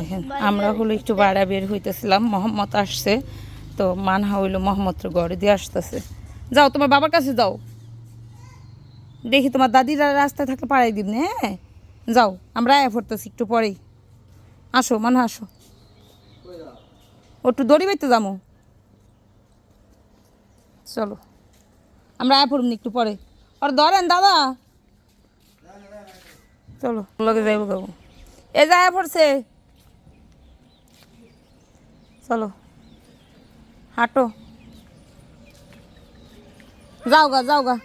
দেখেন আমরা হলো একটু বাইরে বের হইতেছিলাম, মোহাম্মদ আসছে, তো মানহা হইল মোহাম্মদর ঘরে দিয়ে আসতেছে। যাও, তোমার বাবার কাছে যাও। দেখি তোমার দাদিরা রাস্তায় থাকলে পাড়াই দিব না হ্যাঁ? যাও, আমরা আয়া পড়তেছি একটু পরেই। আসো, মানহা, আসো। ও একটু দড়ি বাইতে যাব চলো, আমরা আয়া পড়ব একটু পরে। আর ধরেন, দাদা। চলো, লগে যাইব গাবো এ যায় পড়ছে। চলো। হাঁটো। যাও গা যাও গা।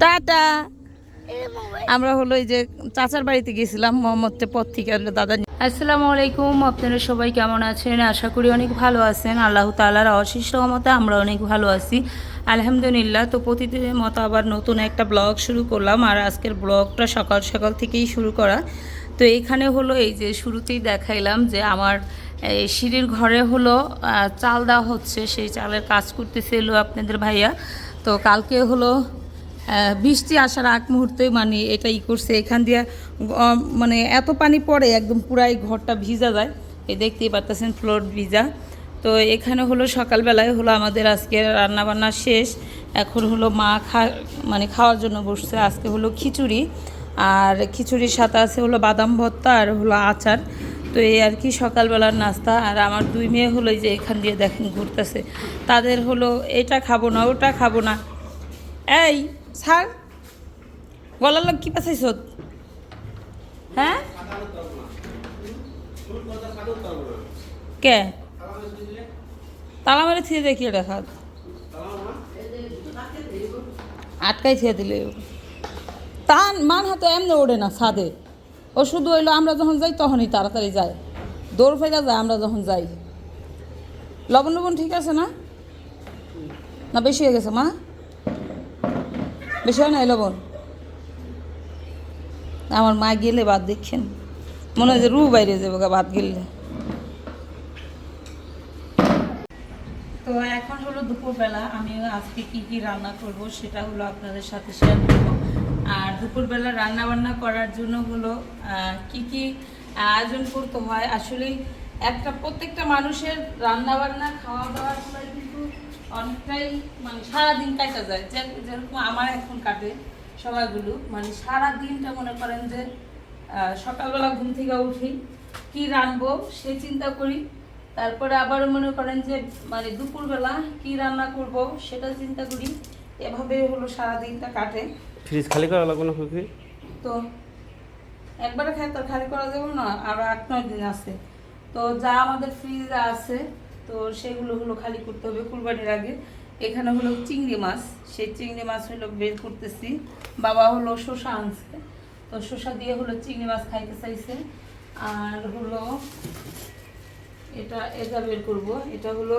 টাটা। আমরা হলো এই যে চাচার বাড়িতে গেছিলাম মোহাম্মদটা পথ থেকে দাদা আসসালামু আলাইকুম, আপনারা সবাই কেমন আছেন? আশা করি অনেক ভালো আছেন। আল্লাহ তালার অশিষ্ট মতে আমরা অনেক ভালো আছি। আলহামদুলিল্লাহ, তো প্রতিদিনের মতো আবার নতুন একটা ব্লগ শুরু করলাম। আর আজকের ব্লগটা সকাল সকাল থেকেই শুরু করা। তো এখানে হলো এই যে শুরুতেই দেখাইলাম যে আমার সিঁড়ির ঘরে হলো চাল দেওয়া হচ্ছে, সেই চালের কাজ করতেছিল আপনাদের ভাইয়া। তো কালকে হলো বৃষ্টি আসার আগ মুহূর্তে মানে এটা ই করছে। এখান দিয়ে মানে এত পানি পড়ে একদম পুরাই ঘরটা ভিজা যায়। এই দেখতেই পারতেছেন ফ্লোর ভিজা। তো এখানে হলো সকালবেলায় হলো আমাদের আজকে রান্নাবান্না শেষ। এখন হলো মা খা মানে খাওয়ার জন্য বসছে। আজকে হলো খিচুড়ি। আর খিচুড়ির সাথে আছে হলো বাদাম ভর্তা আর হলো আচার। তো এই আর কি সকালবেলার নাস্তা। আর আমার দুই মেয়ে হলো যে এখান দিয়ে দেখেন ঘুরতেছে। তাদের হলো এটা খাব না, ওটা খাব না। এই স্যার গলার লোক কি পাচাইছ হ্যাঁ? কে? তালা মেরে থিয়ে দেখি এটা খাত আটকাই থিয়ে দিলে। তা মান হাতে এমনি ওড়ে না ছাদে ও শুধু হইল, আমরা যখন যাই, তখনই তাড়াতাড়ি যায়। দৌড় ফেরা যায়, আমরা যখন যাই। লবণ লবণ ঠিক আছে না? না, বেশি হয়ে গেছে মা। বেশি হয় নাই লবণ? আমার মা গেলে ভাত দেখছেন মনে হয় যে রু বাইরে যাব ভাত গেলে। তো এখন হলো দুপুরবেলা আমি আজকে কি কি রান্না করব সেটা হলো আপনাদের সাথে শেয়ার করব। আর দুপুরবেলা রান্না বান্না করার জন্য হলো কি কি আয়োজন করতে হয়। আসলে একটা প্রত্যেকটা মানুষের রান্না বান্না খাওয়া দাওয়ার সময় কিন্তু অনেকটাই মানে সারাদিন কাটা যায়। যেরকম আমার এখন কাটে সবাইগুলো মানে সারা দিনটা মনে করেন যে সকালবেলা ঘুম থেকে উঠি, কি রানবো সে চিন্তা করি তারপরে আবার মনে করেন যে মানে দুপুরবেলা কি রান্না করব সেটা চিন্তা করি। এভাবে হলো সারা দিনটা কাটে। ফ্রিজ খালি করা লাগবে না খুবই তো একবারে খাই তো খালি করা যাবে না আর আট নয় দিন আছে। তো যা আমাদের ফ্রিজ আছে তো সেগুলো হলো খালি করতে হবে কুরবানির আগে। এখানে হলো চিংড়ি মাছ সেই চিংড়ি মাছ হলো বের করতেছি। বাবা হলো শসা আনছে তো শসা দিয়ে হলো চিংড়ি মাছ খাইতে চাইছে। আর হলো এটা এটা বের করব। এটা হলো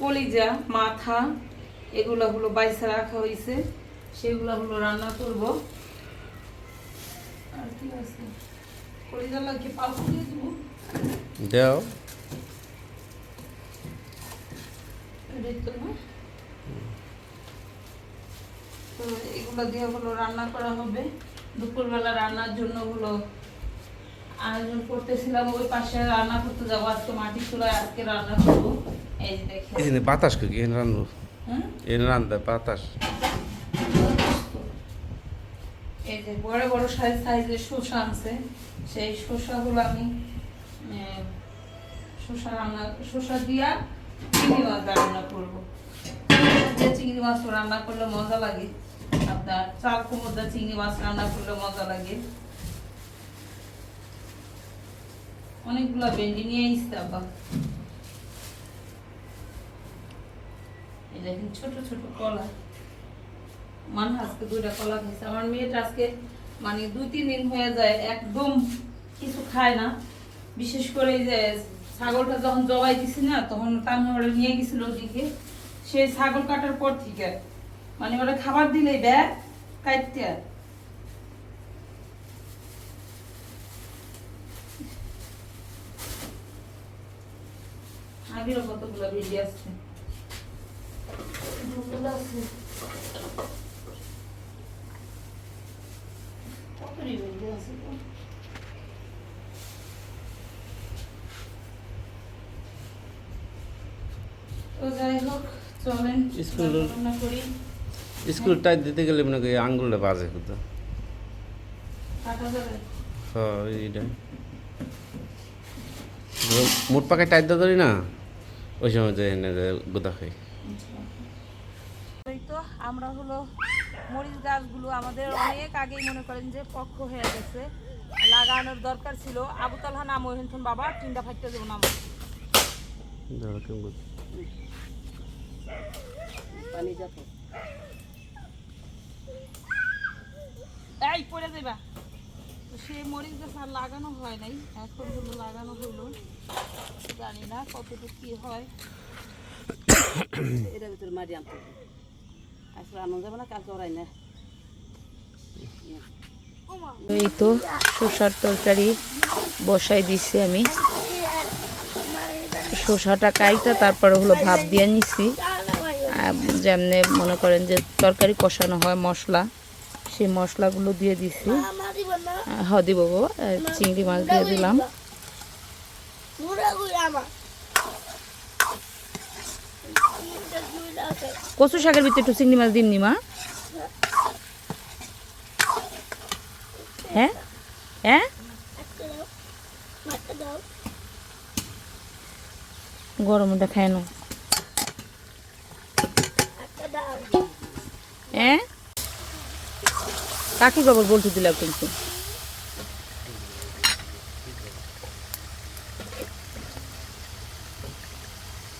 কলিজা মাথা এগুলো হলো বাইসা রাখা হয়েছে সেগুলো হলো রান্না করব। আর কি আছে? কলিজা লাগে পাল্প দিয়ে দেবো? দেও? তো এগুলো দিয়ে হলো রান্না করা হবে। দুপুরবেলা রান্নার জন্য হলো আয়োজন করতেছিলাম ওই পাশে রান্না করতে যাব আজকে মাটি চুলায় আজকে রান্না করব। এই যে এখানে বাতাস কি এখানে রান্নু হ্যাঁ এখানে রান্ধা বাতাস। এই যে বড় বড় সাইজ সাইজের শসা আনছে। সেই শসাগুলো আমি শসা রান্না শসা দিয়া চিংড়ি মাছ রান্না করব। চিংড়ি মাছ রান্না করলে মজা লাগে। আপনার চাল কুমড়া চিংড়ি মাছ রান্না করলে মজা লাগে। অনেকগুলা ভেন্ডি নিয়ে আসতে আবার দেখেন ছোট ছোট কলা। আজকে দুইটা কলা আমার মেয়েটা আজকে মানে দুই, তিন দিন হয়ে যায়, একদম কিছু খায় না। বিশেষ করে এই যে ছাগলটা যখন জবাই দিছি না, তখন তামিওরা নিয়ে গেছিল ওদিকে। সেই ছাগল কাটার পর থেকে মানে ওরা খাবার দিলেই ব্যাগ কাটতে কাশ্মীরও কতগুলো বেরিয়ে আছে স্কুল টাইট দিতে গেলে মনে করি আঙ্গুলটা বাজে হতো মোট পাকায় টাইট দিতে না? ওই সময় যে গোদা খাই। তো আমরা হলো মরিচ গাছগুলো আমাদের অনেক আগেই মনে করেন যে পক্ষ হয়ে গেছে লাগানোর দরকার ছিল। আবু তালহা নাম ওহেন বাবা তিনটা ফাইটটা দেবো নাম। দাঁড়া, কেমন এই পড়ে দেবা তো সেই মরিচ গাছ আর লাগানো হয় নাই এখন হলো লাগানো হলো জানি না কতটুকু কি হয়। এটার ভিতরে মারি আনতে হবে। আজকে যাবে না কালকে ওরাই না এই তো শসার তরকারি বসাই দিছি আমি। শসাটা কাইটা তারপরে হলো ভাপ দিয়ে নিছি। আর যেমনি মনে করেন যে তরকারি কষানো হয় মশলা সেই মশলাগুলো দিয়ে দিছি। হ দিব গো, চিংড়ি মাছ দিয়ে দিলাম। কচু শাকের ভিতরে একটু চিংড়ি মাছ দিমনি মা। হ্যাঁ? হ্যাঁ? গরমটা খায় না। হ্যাঁ? কাকি খবর বলতে দিলাম কিন্তু।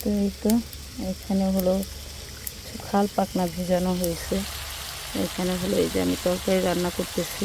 তো এই তো, এখানে হলো খাল পাকনা ভেজানো হয়েছে। এখানে হলো এই যে আমি তরকারি রান্না করতেছি।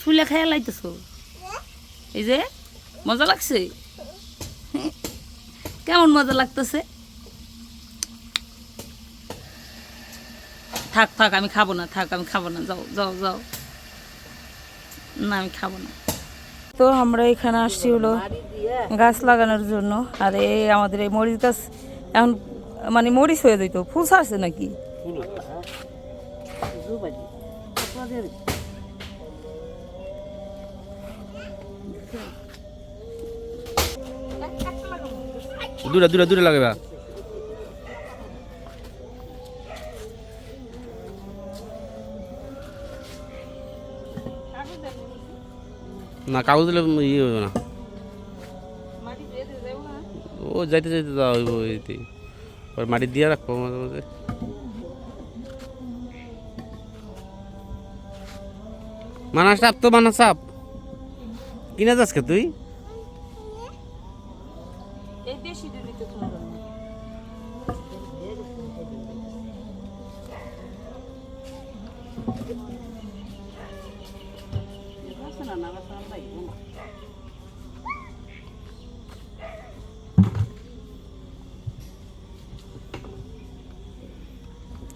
চুলে খাইয়া লাইতেছ? এই যে, মজা লাগছে? কেমন মজা লাগতেছে? থাক থাক, আমি খাব না, থাক, আমি খাব না, যাও যাও যাও। না, আমি খাব না। তো আমরা এখানে আসছি হলো গাছ লাগানোর জন্য, আর এই আমাদের এই মরিচ গাছ এখন মানে মরিচ হয়ে যেত ফুল সারছে নাকি? দূরে দূরে দূরে লাগাবা না, কাগজ দিলে ইয়ে হবে না। ও, যাইতে যাইতে যাওয়া হইব এইতে মাটি দিয়ে রাখব মাঝে মাঝে। মানা সাপ তো মানা সাপ। কিনা যাচ্ছে তুই এই বেশি দিলে তো সুন্দর না। আছে না না আছে আমরা না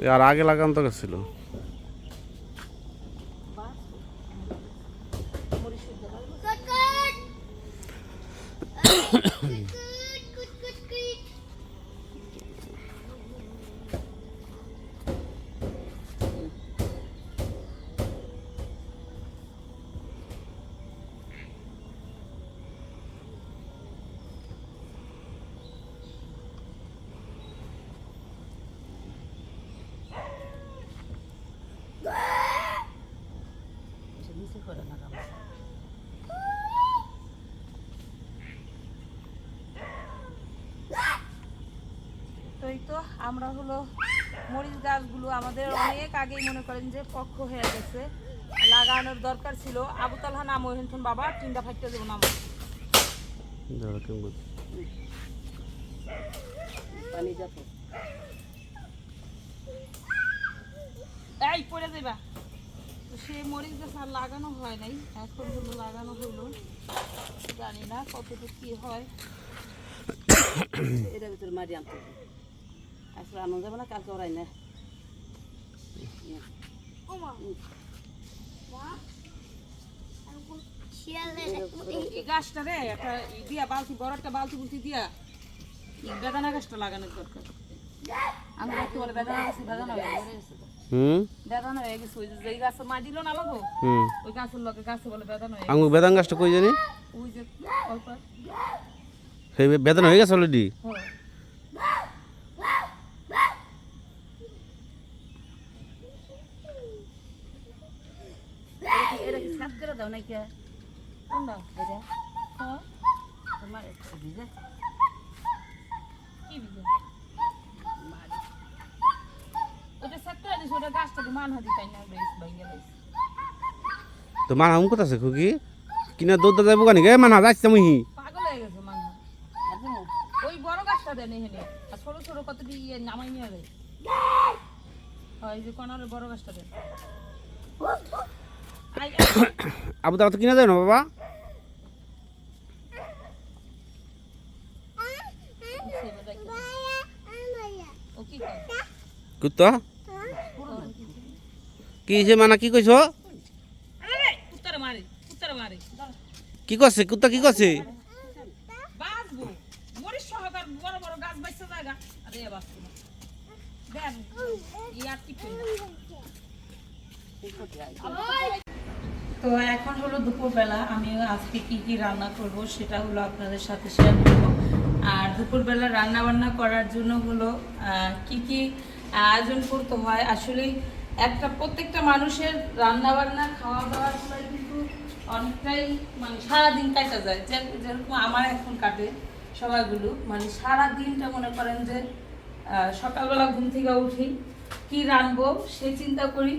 আর আগে লাগান তো গেছিল আমরা হলো মরিচ গাছগুলো আমাদের অনেক আগেই মনে করেন যে পক্ষ হয়ে গেছে। লাগানোর দরকার ছিল। আবু তালহা নাম ওহেনথন বাবা তিনটা ফাইটটা দেবো নাম বলছে? পানি যাত এই পড়ে দেবা তো সে মরিচ গাছ আর লাগানো হয় নাই এখন হলো লাগানো হলো জানি না কতটুকু কি হয়। এটার ভিতরে মারি আনতে আসলে আনো যাবে না কালকে ওরাই না গাছটা রে একটা দিয়া বালতি বড় একটা বালতি বুলতি দিয়া। বেদানা গাছটা লাগানোর দরকার। আমি দেখতে বলে বেদানা গাছ বেদানা হয়ে গেছে হুম? বেদানা হয়ে গেছে ওই যে গাছ মা দিল না লাগো? ওই গাছের লগে গাছে বলে বেদানা হয়ে আঙ্গুর বেদান গাছটা কই জানি? ওই যে অল্প। সেই বেদান হয়ে গেছে অলরেডি হ্যাঁ এটা কি দাও নাকি কোনটা? এটা? হ্যাঁ তোমার ভিজে কি বিজে ওটা দিস ওটা না বেশ ভাঙ্গে লাইছে তো মানা হুম কোথাছে খুকি? কিনা দৌড় যাব কানি? গে মানা যাচ্ছে মুহি পাগল হয়ে গেছে মানহা ওই বড় গাছটা দেন এখানে। আর ছোট ছোট কত ইয়ে নামাই নিয়ে যায় হয় যে কনারের বড় গাছটা দেন আবু তারা তো কিনা যায় না বাবা। কি কি হয়েছে মানা, কি কইছ। কি করছে কুত্তা কি করছে বাঁচবো। মরিচ তো এখন হলো দুপুরবেলা, আমি আজকে কি কি রান্না করব সেটা হলো আপনাদের সাথে শেয়ার করব। আর দুপুরবেলা রান্না বান্না করার জন্য হলো কি কি আয়োজন করতে হয়? আসলে একটা প্রত্যেকটা মানুষের রান্না বান্না খাওয়া দাওয়ার সময় কিন্তু অনেকটাই মানে সারাদিন কাটা যায়। যেরকম আমার এখন কাটে সবাইগুলো মানে সারা দিনটা মনে করেন যে সকালবেলা ঘুম থেকে উঠি, কি রানবো সে চিন্তা করি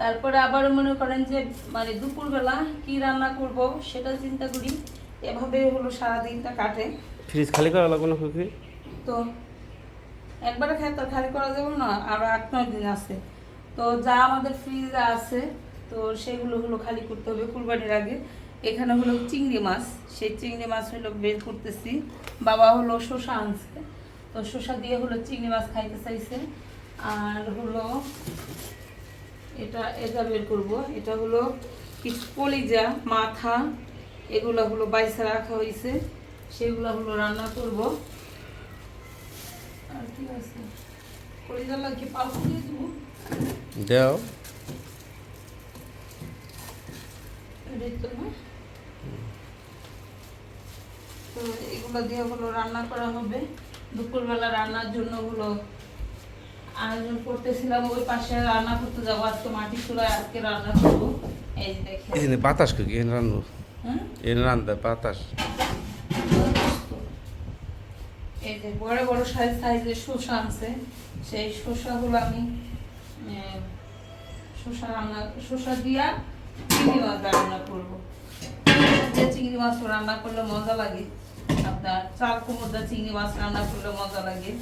তারপরে আবার মনে করেন যে মানে দুপুরবেলা কি রান্না করব সেটা চিন্তা করি। এভাবে হলো সারা দিনটা কাটে। ফ্রিজ খালি করা লাগবে না তো একবারে খাই তো খালি করা যাবে না আরও আট নয় দিন আছে। তো যা আমাদের ফ্রিজে আছে তো সেগুলো হলো খালি করতে হবে কুরবানির আগে। এখানে হলো চিংড়ি মাছ সেই চিংড়ি মাছ হলো বের করতেছি। বাবা হলো শসা আনছে তো শসা দিয়ে হলো চিংড়ি মাছ খাইতে চাইছে। আর হলো এটা এটা বের করব। এটা হলো কিছু কলিজা মাথা এগুলো হলো বাইসা রাখা হয়েছে সেগুলো হলো রান্না করব। আর কি আছে? কলিজা লাগে পাল্প দিয়ে দেবো? দেও। তো না? তো এগুলো দিয়ে হলো রান্না করা হবে। দুপুরবেলা রান্নার জন্য হলো আয়োজন করতেছিলাম ওই পাশে রান্না করতে যাব আজকে মাটি চুলায় আজকে রান্না করব। এই যে এখানে বাতাস খুকি এখানে রান্নু? এখানে রান্ধা বাতাস। এই যে বড় বড় সাইজ সাইজের শসা আনছে। সেই শসাগুলো আমি শসা রান্না শসা দিয়া চিংড়ি মাছ রান্না করব। চিংড়ি মাছ রান্না করলে মজা লাগে। আপনার চাল কুমড়া চিংড়ি মাছ রান্না করলে মজা লাগে।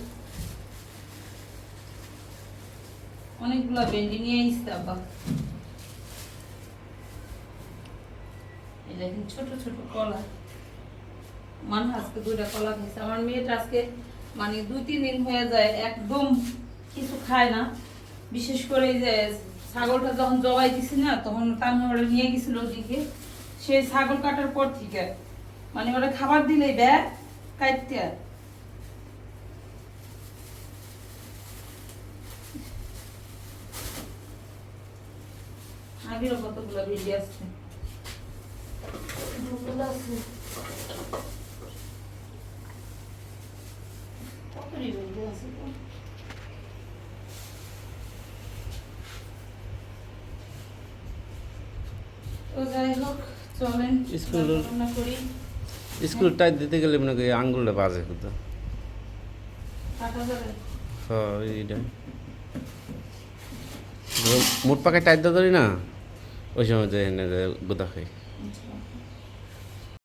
অনেকগুলো ভেন্ডি নিয়ে আসতে আব্বা। দেখেন ছোট ছোট কলা। মানুষ আজকে দুইটা কলা খাইছে। আমার মেয়েটা আজকে মানে দুই, তিন দিন হয়ে যায়, একদম কিছু খায় না। বিশেষ করে এই যে ছাগলটা যখন জবাই দিছি না, তখন তামিলনাড়ু নিয়ে গেছিল ওদিকে। সেই ছাগল কাটার পর থেকে মানে ওরা খাবার দিলেই ব্যাগ কাটতে আবিরও কতগুলো বেরিয়ে আসছে। কত রিবেল আছে তো? তো যাই হোক চলেন স্কুল- করি। স্কুল টাইট দিতে গেলে মনে করি আঙ্গুলটা বাজে যাবে? হ্যাঁ এইটা মোট পাকে টাইট ধরি না? ওই সময় যে এনে যে গোদা খাই